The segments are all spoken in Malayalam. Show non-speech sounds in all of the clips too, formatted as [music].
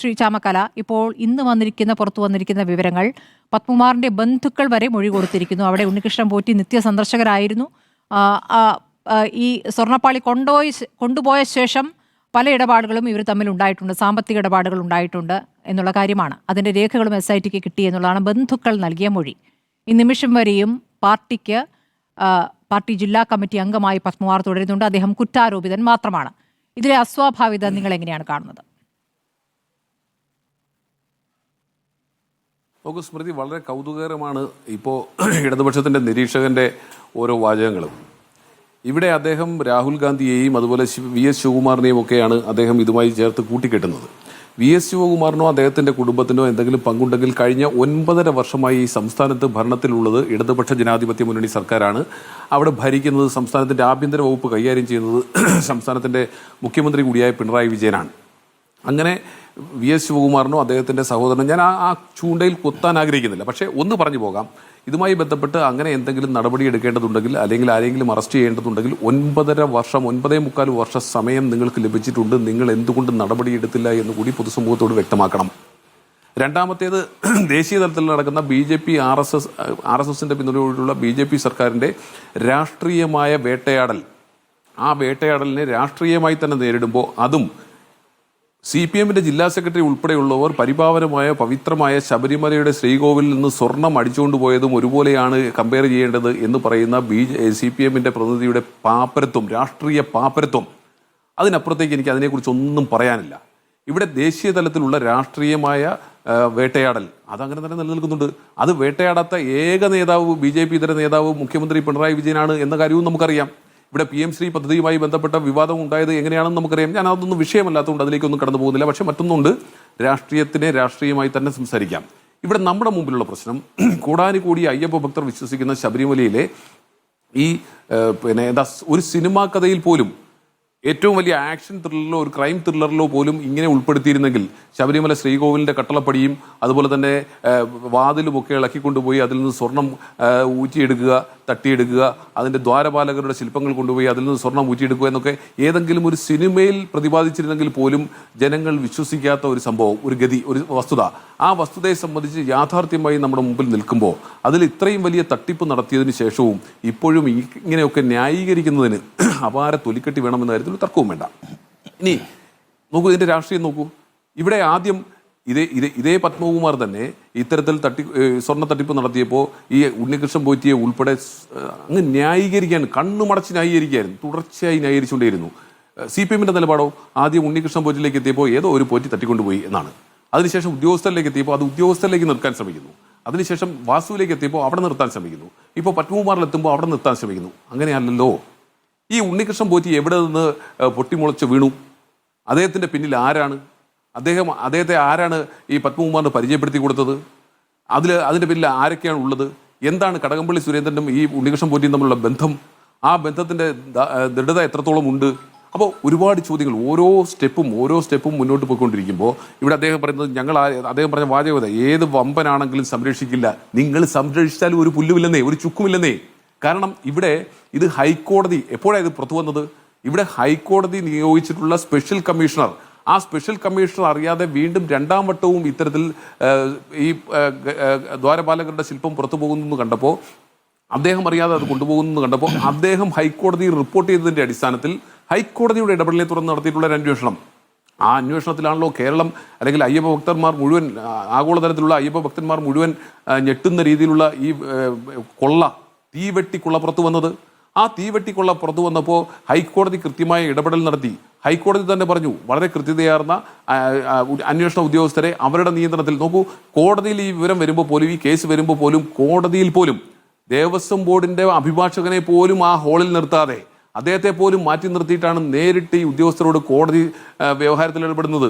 ശ്രീ ചാമക്കല ഇപ്പോൾ ഇന്ന് വന്നിരിക്കുന്ന പുറത്തു വന്നിരിക്കുന്ന വിവരങ്ങൾ. പത്മകുമാറിന്റെ ബന്ധുക്കൾ വരെ മൊഴി കൊടുത്തിരിക്കുന്നു. അവിടെ ഉണ്ണികൃഷ്ണൻ പോറ്റി നിത്യ സന്ദർശകരായിരുന്നു ഈ സ്വർണപ്പാളി കൊണ്ടുപോയി കൊണ്ടുപോയ ശേഷം പല ഇടപാടുകളും ഇവർ തമ്മിൽ ഉണ്ടായിട്ടുണ്ട്. സാമ്പത്തിക ഇടപാടുകൾ ഉണ്ടായിട്ടുണ്ട് എന്നുള്ള കാര്യമാണ്. അതിന്റെ രേഖകളും എസ് ഐ ടിക്ക് കിട്ടി എന്നുള്ളതാണ് ബന്ധുക്കൾ നൽകിയ മൊഴി. ഈ നിമിഷം വരെയും പാർട്ടിക്ക് പാർട്ടി ജില്ലാ കമ്മിറ്റി അംഗമായി പത്മകുമാർ തുടരുന്നുണ്ട്. അദ്ദേഹം കുറ്റാരോപിതൻ മാത്രമാണ്. ഇതിലെ അസ്വാഭാവികത നിങ്ങൾ എങ്ങനെയാണ് കാണുന്നത്? നോക്കൂ സ്മൃതി വളരെ കൗതുകകരമാണ് ഇപ്പോൾ [clears throat] ഇടതുപക്ഷത്തിന്റെ നിരീക്ഷകന്റെ ഓരോ വാചകങ്ങളും. ഇവിടെ അദ്ദേഹം രാഹുൽ ഗാന്ധിയെയും അതുപോലെ വി എസ് ശിവകുമാറിനെയും ഒക്കെയാണ് അദ്ദേഹം ഇതുമായി ചേർത്ത് കൂട്ടിക്കെട്ടുന്നത്. വി എസ് ശിവകുമാറിനോ അദ്ദേഹത്തിന്റെ കുടുംബത്തിനോ എന്തെങ്കിലും പങ്കുണ്ടെങ്കിൽ കഴിഞ്ഞ ഒൻപതര വർഷമായി ഈ സംസ്ഥാനത്ത് ഭരണത്തിലുള്ളത് ഇടതുപക്ഷ ജനാധിപത്യ മുന്നണി സർക്കാരാണ്. അവിടെ ഭരിക്കുന്നത് സംസ്ഥാനത്തിന്റെ ആഭ്യന്തര വകുപ്പ് കൈകാര്യം ചെയ്യുന്നത് [clears throat] സംസ്ഥാനത്തിന്റെ മുഖ്യമന്ത്രി കൂടിയായ പിണറായി വിജയനാണ്. അങ്ങനെ വി എസ് ശിവകുമാറിനോ അദ്ദേഹത്തിന്റെ സഹോദരനോ ഞാൻ ആ ആ ചൂണ്ടയിൽ കുത്താൻ ആഗ്രഹിക്കുന്നില്ല. പക്ഷേ ഒന്ന് പറഞ്ഞു പോകാം. ഇതുമായി ബന്ധപ്പെട്ട് അങ്ങനെ എന്തെങ്കിലും നടപടി എടുക്കേണ്ടതുണ്ടെങ്കിൽ അല്ലെങ്കിൽ ആരെങ്കിലും അറസ്റ്റ് ചെയ്യേണ്ടതുണ്ടെങ്കിൽ ഒൻപതര വർഷം ഒൻപതേ മുക്കാൽ വർഷ സമയം നിങ്ങൾക്ക് ലഭിച്ചിട്ടുണ്ട്. നിങ്ങൾ എന്തുകൊണ്ട് നടപടിയെടുത്തില്ല എന്ന് കൂടി പൊതുസമൂഹത്തോട് വ്യക്തമാക്കണം. രണ്ടാമത്തേത് [clears throat] ദേശീയ തലത്തിൽ നടക്കുന്ന B J P R S S R S എസിന്റെ പിന്തുണയോടുള്ള ബി ജെ പി സർക്കാരിന്റെ രാഷ്ട്രീയമായ വേട്ടയാടൽ. ആ വേട്ടയാടലിനെ രാഷ്ട്രീയമായി തന്നെ നേരിടുമ്പോൾ അതും സി പി എമ്മിന്റെ ജില്ലാ സെക്രട്ടറി ഉൾപ്പെടെയുള്ളവർ പരിപാവനമായ പവിത്രമായ ശബരിമലയുടെ ശ്രീകോവിലിൽ നിന്ന് സ്വർണം അടിച്ചുകൊണ്ട് പോയതും ഒരുപോലെയാണ് കമ്പയർ ചെയ്യേണ്ടത് എന്ന് പറയുന്ന ബി സി പി എമ്മിന്റെ പ്രതിനിധിയുടെ പാപ്പരത്വം രാഷ്ട്രീയ പാപ്പരത്വം. അതിനപ്പുറത്തേക്ക് എനിക്ക് അതിനെക്കുറിച്ച് ഒന്നും പറയാനില്ല. ഇവിടെ ദേശീയ തലത്തിലുള്ള രാഷ്ട്രീയമായ വേട്ടയാടൽ അതങ്ങനെ തന്നെ നിലനിൽക്കുന്നുണ്ട്. അത് വേട്ടയാടാത്ത ഏക നേതാവ് ബി ജെ പി ഇതര നേതാവ് മുഖ്യമന്ത്രി പിണറായി വിജയനാണ് എന്ന കാര്യവും നമുക്കറിയാം. ഇവിടെ പി എം ശ്രീ പദ്ധതിയുമായി ബന്ധപ്പെട്ട വിവാദം ഉണ്ടായത് എങ്ങനെയാണെന്ന് നമുക്കറിയാം. ഞാൻ അതൊന്നും വിഷയമല്ലാത്തതുകൊണ്ട് അതിലേക്കൊന്നും കടന്നു പോകുന്നില്ല. പക്ഷെ മറ്റൊന്നുണ്ട്. രാഷ്ട്രീയത്തിനെ രാഷ്ട്രീയമായി തന്നെ സംസാരിക്കാം. ഇവിടെ നമ്മുടെ മുമ്പിലുള്ള പ്രശ്നം [clears throat] കൂടാനുകൂടി അയ്യപ്പ ഭക്തർ വിശ്വസിക്കുന്ന ശബരിമലയിലെ ഈ പിന്നെ എന്താ ഒരു സിനിമാ കഥയിൽ പോലും ഏറ്റവും വലിയ ആക്ഷൻ ത്രില്ലറിലോ ഒരു ക്രൈം ത്രില്ലറിലോ പോലും ഇങ്ങനെ ഉൾപ്പെടുത്തിയിരുന്നെങ്കിൽ ശബരിമല ശ്രീകോവിലിന്റെ കട്ടളപ്പടിയും അതുപോലെ തന്നെ വാതിലുമൊക്കെ ഇളക്കിക്കൊണ്ടുപോയി അതിൽ നിന്ന് സ്വർണം ഊറ്റിയെടുക്കുക തട്ടിയെടുക്കുക അതിന്റെ ദ്വാരപാലകരുടെ ശില്പങ്ങൾ കൊണ്ടുപോയി അതിൽ നിന്ന് സ്വർണം ഊറ്റിയെടുക്കുക എന്നൊക്കെ ഏതെങ്കിലും ഒരു സിനിമയിൽ പ്രതിപാദിച്ചിരുന്നെങ്കിൽ പോലും ജനങ്ങൾ വിശ്വസിക്കാത്ത ഒരു സംഭവം ഒരു ഗതി ഒരു വസ്തുത. ആ വസ്തുതയെ സംബന്ധിച്ച് യാഥാർത്ഥ്യമായി നമ്മുടെ മുമ്പിൽ നിൽക്കുമ്പോൾ അതിൽ ഇത്രയും വലിയ തട്ടിപ്പ് നടത്തിയതിന് ശേഷവും ഇപ്പോഴും ഇങ്ങനെയൊക്കെ ന്യായീകരിക്കുന്നതിന് അപാര തൊലിക്കെട്ടി വേണമെന്ന കാര്യത്തിൽ തർക്കവും വേണ്ട. ഇനി നോക്കൂ ഇതിന്റെ രാഷ്ട്രീയം നോക്കൂ. ഇവിടെ ആദ്യം ഇതേ ഇതേ ഇതേ പത്മകുമാർ തന്നെ ഇത്തരത്തിൽ തട്ടി സ്വർണ തട്ടിപ്പ് നടത്തിയപ്പോൾ ഈ ഉണ്ണികൃഷ്ണൻ പോറ്റിയെ ഉൾപ്പെടെ അങ്ങ് ന്യായീകരിക്കാൻ കണ്ണുമടച്ച് ന്യായീകരിക്കായിരുന്നു. തുടർച്ചയായി ന്യായീകരിച്ചുകൊണ്ടേയിരുന്നു. സി പി എമ്മിന്റെ നിലപാടോ? ആദ്യം ഉണ്ണികൃഷ്ണൻ പോറ്റിലേക്ക് എത്തിയപ്പോൾ ഏതോ ഒരു പോറ്റി തട്ടിക്കൊണ്ടുപോയി എന്നാണ്. അതിനുശേഷം ഉദ്യോഗസ്ഥരിലേക്ക് എത്തിയപ്പോൾ അത് ഉദ്യോഗസ്ഥരിലേക്ക് നിർത്താൻ ശ്രമിക്കുന്നു. അതിനുശേഷം വാസുവിലേക്ക് എത്തിയപ്പോൾ അവിടെ നിർത്താൻ ശ്രമിക്കുന്നു. ഇപ്പോൾ പത്മകുമാറിൽ എത്തുമ്പോൾ അവിടെ നിർത്താൻ ശ്രമിക്കുന്നു. അങ്ങനെയല്ലല്ലോ. ഈ ഉണ്ണികൃഷ്ണൻ പോറ്റി എവിടെ നിന്ന് പൊട്ടിമുളച്ച് വീണു? അദ്ദേഹത്തിന്റെ പിന്നിൽ ആരാണ്? അദ്ദേഹം അദ്ദേഹത്തെ ആരാണ് ഈ പത്മകുമാറിന് പരിചയപ്പെടുത്തി കൊടുത്തത്? അതിൽ അതിന്റെ പിന്നിൽ ആരൊക്കെയാണ് ഉള്ളത്? എന്താണ് കടകംപള്ളി സുരേന്ദ്രനും ഈ ഉണ്ണികൃഷ്ണൻ പോറ്റിയും തമ്മിലുള്ള ബന്ധം? ആ ബന്ധത്തിന്റെ ദൃഢത എത്രത്തോളം ഉണ്ട്? അപ്പോൾ ഒരുപാട് ചോദ്യങ്ങൾ ഓരോ സ്റ്റെപ്പും ഓരോ സ്റ്റെപ്പും മുന്നോട്ട് പോയിക്കൊണ്ടിരിക്കുമ്പോൾ ഇവിടെ അദ്ദേഹം പറയുന്നത് ഞങ്ങൾ അദ്ദേഹം പറഞ്ഞ വാചകത ഏത് വമ്പനാണെങ്കിലും സംരക്ഷിക്കില്ല. നിങ്ങൾ സംരക്ഷിച്ചാലും ഒരു പുല്ലുമില്ലെന്നേ ഒരു ചുക്കുമില്ലെന്നേ. കാരണം ഇവിടെ ഇത് ഹൈക്കോടതി എപ്പോഴാണ് ഇത് പുറത്തു വന്നത്? ഇവിടെ ഹൈക്കോടതി നിയോഗിച്ചിട്ടുള്ള സ്പെഷ്യൽ കമ്മീഷണർ ആ സ്പെഷ്യൽ കമ്മീഷണർ അറിയാതെ വീണ്ടും രണ്ടാം വട്ടവും ഇത്തരത്തിൽ ഈ ദ്വാരപാലകരുടെ ശില്പം പുറത്തു പോകുന്നു കണ്ടപ്പോൾ അദ്ദേഹം അറിയാതെ അത് കൊണ്ടുപോകുന്നു കണ്ടപ്പോൾ അദ്ദേഹം ഹൈക്കോടതിയിൽ റിപ്പോർട്ട് ചെയ്തതിന്റെ അടിസ്ഥാനത്തിൽ ഹൈക്കോടതിയുടെ ഇടപെടലിനെ തുടർന്ന് നടത്തിയിട്ടുള്ള ഒരു അന്വേഷണം. ആ അന്വേഷണത്തിലാണല്ലോ കേരളം അല്ലെങ്കിൽ അയ്യപ്പ ഭക്തന്മാർ മുഴുവൻ ആഗോളതലത്തിലുള്ള അയ്യപ്പ ഭക്തന്മാർ മുഴുവൻ ഞെട്ടുന്ന രീതിയിലുള്ള ഈ കൊള്ള തീവെട്ടിക്കൊള്ള പുറത്തു വന്നത്? ആ തീവെട്ടിക്കൊള്ള പുറത്തു വന്നപ്പോൾ ഹൈക്കോടതി കൃത്യമായ ഇടപെടൽ നടത്തി. ഹൈക്കോടതി തന്നെ പറഞ്ഞു വളരെ കൃത്യതയാർന്ന അന്വേഷണ ഉദ്യോഗസ്ഥരെ അവരുടെ നിയന്ത്രണത്തിൽ നോക്കൂ. കോടതിയിൽ ഈ വിവരം വരുമ്പോൾ പോലും ഈ കേസ് വരുമ്പോൾ പോലും കോടതിയിൽ പോലും ദേവസ്വം ബോർഡിന്റെ അഭിഭാഷകനെ പോലും ആ ഹാളിൽ നിർത്താതെ അദ്ദേഹത്തെ പോലും മാറ്റി നിർത്തിയിട്ടാണ് നേരിട്ട് ഈ ഉദ്യോഗസ്ഥരോട് കോടതി വ്യവഹാരത്തിൽ ഇടപെടുന്നത്.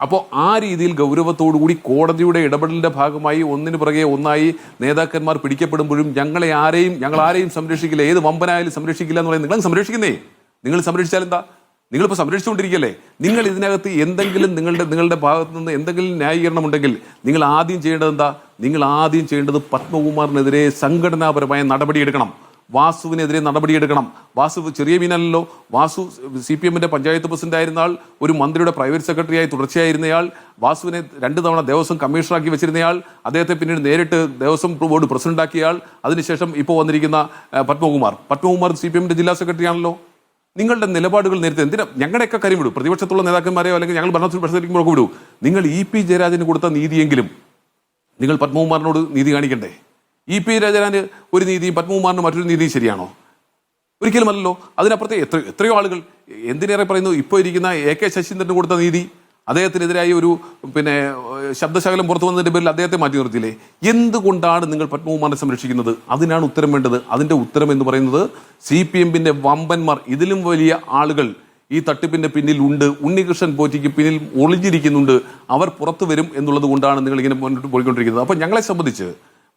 അപ്പോൾ ആ രീതിയിൽ ഗൗരവത്തോടുകൂടി കോടതിയുടെ ഇടപെടലിന്റെ ഭാഗമായി ഒന്നിന് പുറകെ ഒന്നായി നേതാക്കന്മാർ പിടിക്കപ്പെടുമ്പോഴും ഞങ്ങളെ ആരെയും ഞങ്ങൾ ആരെയും സംരക്ഷിക്കില്ല ഏത് വമ്പനായാലും സംരക്ഷിക്കില്ല എന്ന് പറയുന്നത് നിങ്ങൾ സംരക്ഷിക്കുന്നേ. നിങ്ങൾ സംരക്ഷിച്ചാൽ എന്താ? നിങ്ങളിപ്പോൾ സംരക്ഷിച്ചുകൊണ്ടിരിക്കുകയല്ലേ നിങ്ങൾ ഇതിനകത്ത് എന്തെങ്കിലും നിങ്ങളുടെ നിങ്ങളുടെ ഭാഗത്തു നിന്ന് എന്തെങ്കിലും ന്യായീകരണം ഉണ്ടെങ്കിൽ നിങ്ങൾ ആദ്യം ചെയ്യേണ്ടത് എന്താ? നിങ്ങൾ ആദ്യം ചെയ്യേണ്ടത് പത്മകുമാറിനെതിരെ സംഘടനാപരമായ നടപടിയെടുക്കണം. വാസുവിനെതിരെ നടപടിയെടുക്കണം. വാസു ചെറിയ മീനല്ലോ വാസു സി പി എമ്മിന്റെ പഞ്ചായത്ത് പ്രസിഡന്റ് ആയിരുന്ന ആൾ ഒരു മന്ത്രിയുടെ പ്രൈവറ്റ് സെക്രട്ടറിയായി തുടർച്ചയായിരുന്നയാൾ വാസുവിനെ രണ്ട് തവണ ദേവസ്വം കമ്മീഷണറാക്കി വെച്ചിരുന്നയാൾ അദ്ദേഹത്തെ പിന്നീട് നേരിട്ട് ദേവസ്വം ബോർഡ് പ്രസിഡന്റാക്കിയയാൾ അതിനുശേഷം ഇപ്പോൾ വന്നിരിക്കുന്ന പത്മകുമാർ. പത്മകുമാർ സി പി എമ്മിന്റെ ജില്ലാ സെക്രട്ടറി ആണല്ലോ നിങ്ങളുടെ നിലപാടുകൾ നേരത്തെ എന്തിനാ? ഞങ്ങളുടെയൊക്കെ കാര്യം വിടൂ പ്രതിപക്ഷത്തുള്ള നേതാക്കന്മാരെയോ അല്ലെങ്കിൽ ഞങ്ങൾ ഭരണത്തിൽ പ്രസരിക്കുമ്പോഴൊക്കെ വിടൂ. നിങ്ങൾ ഇ പി ജയരാജന് കൊടുത്ത നീതിയെങ്കിലും നിങ്ങൾ പത്മകുമാറിനോട് നീതി കാണിക്കണ്ടേ? ഇ പി രാജരാജന് ഒരു നീതിയും പത്മകുമാറിന് മറ്റൊരു നീതിയും ശരിയാണോ? ഒരിക്കലുമല്ലല്ലോ. അതിനപ്പുറത്തെ എത്ര എത്രയോ ആളുകൾ എന്തിനേറെ പറയുന്നു? ഇപ്പോൾ ഇരിക്കുന്ന എ കെ ശശീന്ദ്രന് കൊടുത്ത നീതി അദ്ദേഹത്തിനെതിരായി ഒരു പിന്നെ ശബ്ദശകലം പുറത്തു വന്നതിന്റെ പേരിൽ അദ്ദേഹത്തെ മാറ്റി നിർത്തിയില്ലേ? എന്തുകൊണ്ടാണ് നിങ്ങൾ പത്മകുമാറിനെ സംരക്ഷിക്കുന്നത്? അതിനാണ് ഉത്തരം വേണ്ടത്. അതിന്റെ ഉത്തരം എന്ന് പറയുന്നത് സി പി എമ്മിന്റെ വമ്പന്മാർ ഇതിലും വലിയ ആളുകൾ ഈ തട്ടിപ്പിന്റെ പിന്നിൽ ഉണ്ട് ഉണ്ണികൃഷ്ണൻ പോറ്റിക്ക് പിന്നിൽ ഒളിഞ്ഞിരിക്കുന്നുണ്ട്. അവർ പുറത്തു വരും എന്നുള്ളത് കൊണ്ടാണ് നിങ്ങൾ ഇങ്ങനെ മുന്നോട്ട് പോയിക്കൊണ്ടിരിക്കുന്നത്. അപ്പോൾ ഞങ്ങളെ സംബന്ധിച്ച്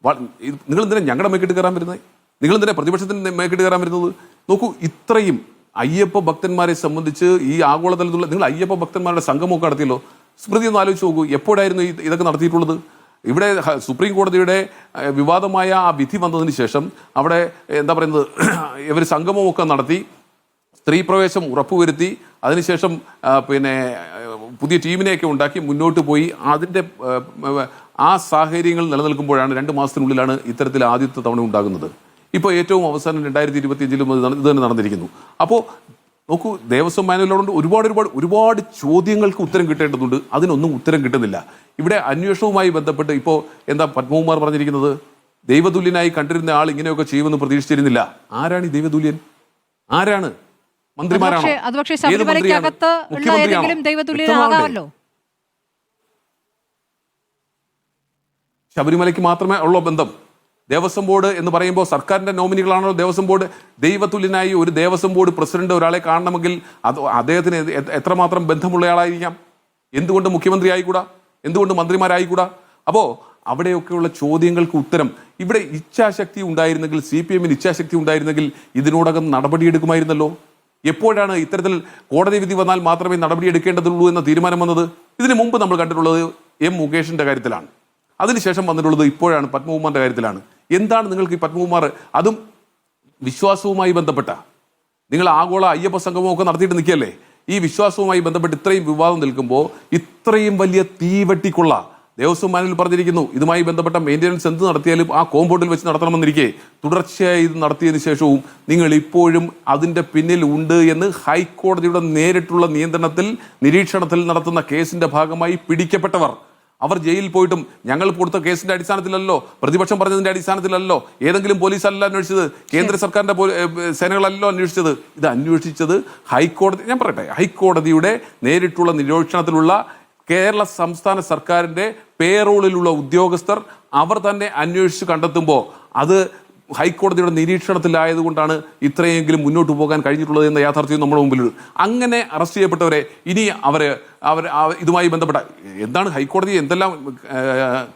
നിങ്ങൾ എന്തിനാ ഞങ്ങളുടെ മേക്കിട്ട് കയറാൻ വരുന്നത്? നിങ്ങൾ എന്തിനാ പ്രതിപക്ഷത്തിന്റെ മേക്കിട്ട് കയറാൻ വരുന്നത്? നോക്കൂ ഇത്രയും അയ്യപ്പ ഭക്തന്മാരെ സംബന്ധിച്ച് ഈ ആഗോളതലത്തിലുള്ള നിങ്ങൾ അയ്യപ്പ ഭക്തന്മാരുടെ സംഗമമൊക്കെ നടത്തിയല്ലോ? സ്മൃതി ഒന്ന് ആലോചിച്ച് നോക്കൂ എപ്പോഴായിരുന്നു ഇതൊക്കെ നടത്തിയിട്ടുള്ളത്? ഇവിടെ സുപ്രീം കോടതിയുടെ വിവാദമായ ആ വിധി വന്നതിന് ശേഷം അവിടെ എന്താ പറയുന്നത് [clears throat] ഇവർ സംഗമമൊക്കെ നടത്തി സ്ത്രീ പ്രവേശം ഉറപ്പുവരുത്തി അതിനുശേഷം പിന്നെ പുതിയ ടീമിനെയൊക്കെ ഉണ്ടാക്കി മുന്നോട്ട് പോയി അതിന്റെ ആ, സാഹചര്യങ്ങൾ നിലനിൽക്കുമ്പോഴാണ് രണ്ട് മാസത്തിനുള്ളിലാണ് ഇത്തരത്തിൽ ആദ്യത്തെ തവണ ഉണ്ടാകുന്നത്. ഇപ്പോൾ ഏറ്റവും അവസാനം രണ്ടായിരത്തി ഇരുപത്തിയഞ്ചിലും ഇത് തന്നെ നടന്നിരിക്കുന്നു. അപ്പോൾ നോക്കൂ ദേവസ്വം മാനുവലോട് ഒരുപാട് ഒരുപാട് ഒരുപാട് ചോദ്യങ്ങൾക്ക് ഉത്തരം കിട്ടേണ്ടതുണ്ട്. അതിനൊന്നും ഉത്തരം കിട്ടുന്നില്ല. ഇവിടെ അന്വേഷണവുമായി ബന്ധപ്പെട്ട് ഇപ്പോൾ എന്താ പത്മകുമാർ പറഞ്ഞിരിക്കുന്നത്? ദൈവതുല്യനായി കണ്ടിരുന്ന ആൾ ഇങ്ങനെയൊക്കെ ചെയ്യുമെന്ന് പ്രതീക്ഷിച്ചിരുന്നില്ല. ആരാണ് ഈ ദൈവതുല്യൻ? ആരാണ്? മന്ത്രിമാരാണോ? മുഖ്യമന്ത്രിയാണോ? ശബരിമലയ്ക്ക് മാത്രമേ ഉള്ളൂ ബന്ധം. ദേവസ്വം ബോർഡ് എന്ന് പറയുമ്പോൾ സർക്കാരിന്റെ നോമിനികളാണല്ലോ ദേവസ്വം ബോർഡ്? ദൈവതുല്യനായി ഒരു ദേവസ്വം ബോർഡ് പ്രസിഡന്റ് ഒരാളെ കാണണമെങ്കിൽ അത് അദ്ദേഹത്തിന് എത്രമാത്രം ബന്ധമുള്ളയാളായിരിക്കാം? എന്തുകൊണ്ട് മുഖ്യമന്ത്രി ആയിക്കൂടാ എന്തുകൊണ്ട് മന്ത്രിമാരായിക്കൂടാ? അപ്പോ അവിടെയൊക്കെയുള്ള ചോദ്യങ്ങൾക്ക് ഉത്തരം. ഇവിടെ ഇച്ഛാശക്തി ഉണ്ടായിരുന്നെങ്കിൽ സി പി എമ്മിന് ഇച്ഛാശക്തി ഉണ്ടായിരുന്നെങ്കിൽ ഇതിനോടകം നടപടിയെടുക്കുമായിരുന്നല്ലോ. എപ്പോഴാണ് ഇത്തരത്തിൽ കോടതി വിധി വന്നാൽ മാത്രമേ നടപടിയെടുക്കേണ്ടതുള്ളൂ എന്ന തീരുമാനം വന്നത്? ഇതിനു മുമ്പ് നമ്മൾ കണ്ടിട്ടുള്ളത് എം മുകേഷിന്റെ കാര്യത്തിലാണ്. അതിനുശേഷം വന്നിട്ടുള്ളത് ഇപ്പോഴാണ് പത്മകുമാറിന്റെ കാര്യത്തിലാണ്. എന്താണ് നിങ്ങൾക്ക് ഈ പത്മകുമാർ അതും വിശ്വാസവുമായി ബന്ധപ്പെട്ട? നിങ്ങൾ ആഗോള അയ്യപ്പ സംഗമമൊക്കെ നടത്തിയിട്ട് നിൽക്കുകയല്ലേ? ഈ വിശ്വാസവുമായി ബന്ധപ്പെട്ട് ഇത്രയും വിവാദം നിൽക്കുമ്പോൾ ഇത്രയും വലിയ തീവെട്ടിക്കുള്ള ദേവസ്വം മാനുവൽ പറഞ്ഞിരിക്കുന്നു. ഇതുമായി ബന്ധപ്പെട്ട മെയിന്റനൻസ് എന്ത് നടത്തിയാലും ആ കോമ്പൗണ്ടിൽ വെച്ച് നടത്തണമെന്നിരിക്കെ. തുടർച്ചയായി ഇത് നടത്തിയതിനു ശേഷവും നിങ്ങൾ ഇപ്പോഴും അതിന്റെ പിന്നിൽ ഉണ്ട് എന്ന് ഹൈക്കോടതിയുടെ നേരിട്ടുള്ള നിയന്ത്രണത്തിൽ നിരീക്ഷണത്തിൽ നടത്തുന്ന കേസിന്റെ ഭാഗമായി പിടിക്കപ്പെട്ടവർ അവർ ജയിലിൽ പോയിട്ടും ഞങ്ങൾ കൊടുത്ത കേസിന്റെ അടിസ്ഥാനത്തിലല്ലോ പ്രതിപക്ഷം പറഞ്ഞതിന്റെ അടിസ്ഥാനത്തിലല്ലോ ഏതെങ്കിലും പോലീസല്ല അന്വേഷിച്ചത് കേന്ദ്ര സർക്കാരിന്റെ സേനകളല്ലോ അന്വേഷിച്ചത്. ഇത് അന്വേഷിച്ചത് ഹൈക്കോടതി ഞാൻ പറയട്ടെ ഹൈക്കോടതിയുടെ നേരിട്ടുള്ള നിരീക്ഷണത്തിലുള്ള കേരള സംസ്ഥാന സർക്കാരിന്റെ പേറോളിലുള്ള ഉദ്യോഗസ്ഥർ അവർ തന്നെ അന്വേഷിച്ച് കണ്ടെത്തുമ്പോൾ അത് ഹൈക്കോടതിയുടെ നിരീക്ഷണത്തിലായതുകൊണ്ടാണ് ഇത്രയെങ്കിലും മുന്നോട്ട് പോകാൻ കഴിഞ്ഞിട്ടുള്ളത് എന്ന യാഥാർത്ഥ്യം നമ്മുടെ മുമ്പിലുണ്ട്. അങ്ങനെ അറസ്റ്റ് ചെയ്യപ്പെട്ടവരെ ഇനി അവർ അവർ ഇതുമായി ബന്ധപ്പെട്ട എന്താണ് ഹൈക്കോടതി എന്തെല്ലാം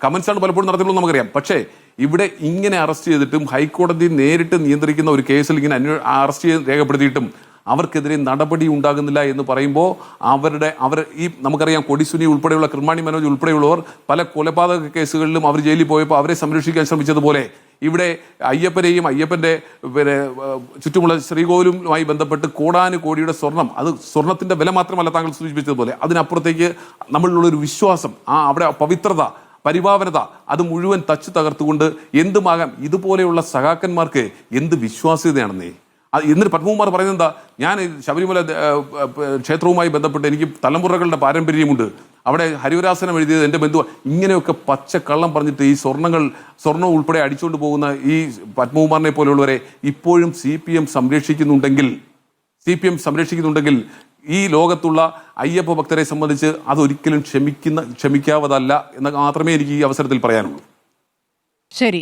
കമൻസാണ് പലപ്പോഴും നടത്തിയിട്ടുള്ളത് നമുക്കറിയാം. പക്ഷേ ഇവിടെ ഇങ്ങനെ അറസ്റ്റ് ചെയ്തിട്ടും ഹൈക്കോടതി നേരിട്ട് നിയന്ത്രിക്കുന്ന ഒരു കേസിൽ ഇങ്ങനെ അന്വേ അറസ്റ്റ് ചെയ്ത് രേഖപ്പെടുത്തിയിട്ടും അവർക്കെതിരെ നടപടി ഉണ്ടാകുന്നില്ല എന്ന് പറയുമ്പോൾ അവരുടെ അവർ ഈ നമുക്കറിയാം കൊടിസുനി ഉൾപ്പെടെയുള്ള കൃമാണി മനോജ് ഉൾപ്പെടെയുള്ളവർ പല കൊലപാതക കേസുകളിലും അവർ ജയിലിൽ പോയപ്പോൾ അവരെ സംരക്ഷിക്കാൻ ശ്രമിച്ചതുപോലെ. ഇവിടെ അയ്യപ്പനെയും അയ്യപ്പന്റെ പിന്നെ ചുറ്റുമുള്ള ശ്രീകോവിലുമായി ബന്ധപ്പെട്ട് കോടാനു കോടിയുടെ സ്വർണം അത് സ്വർണത്തിന്റെ വില മാത്രമല്ല താങ്കൾ സൂചിപ്പിച്ചതുപോലെ. അതിനപ്പുറത്തേക്ക് നമ്മളിലുള്ളൊരു വിശ്വാസം ആ അവിടെ പവിത്രത പരിഭാവനത അത് മുഴുവൻ തച്ചു തകർത്തുകൊണ്ട് എന്തുമാകാം? ഇതുപോലെയുള്ള സഖാക്കന്മാർക്ക് എന്ത് വിശ്വാസ്യതയാണെന്നേ? എന്നിട്ട് പത്മകുമാർ പറയുന്നത് എന്താ ഞാൻ ശബരിമല ക്ഷേത്രവുമായി ബന്ധപ്പെട്ട് എനിക്ക് തലമുറകളുടെ പാരമ്പര്യമുണ്ട്. അവിടെ ഹരിവരാസനം എഴുതിയത് എന്റെ ബന്ധു ഇങ്ങനെയൊക്കെ പച്ച കള്ളം പറഞ്ഞിട്ട് ഈ സ്വർണങ്ങൾ സ്വർണം ഉൾപ്പെടെ അടിച്ചുകൊണ്ട് പോകുന്ന ഈ പത്മകുമാറിനെ പോലെയുള്ളവരെ ഇപ്പോഴും സി പി എം സംരക്ഷിക്കുന്നുണ്ടെങ്കിൽ സി പി എം സംരക്ഷിക്കുന്നുണ്ടെങ്കിൽ ഈ ലോകത്തുള്ള അയ്യപ്പ ഭക്തരെ സംബന്ധിച്ച് അതൊരിക്കലും ക്ഷമിക്കുന്ന ക്ഷമിക്കാവതല്ല എന്ന് മാത്രമേ എനിക്ക് ഈ അവസരത്തിൽ പറയാനുള്ളൂ. ശരി.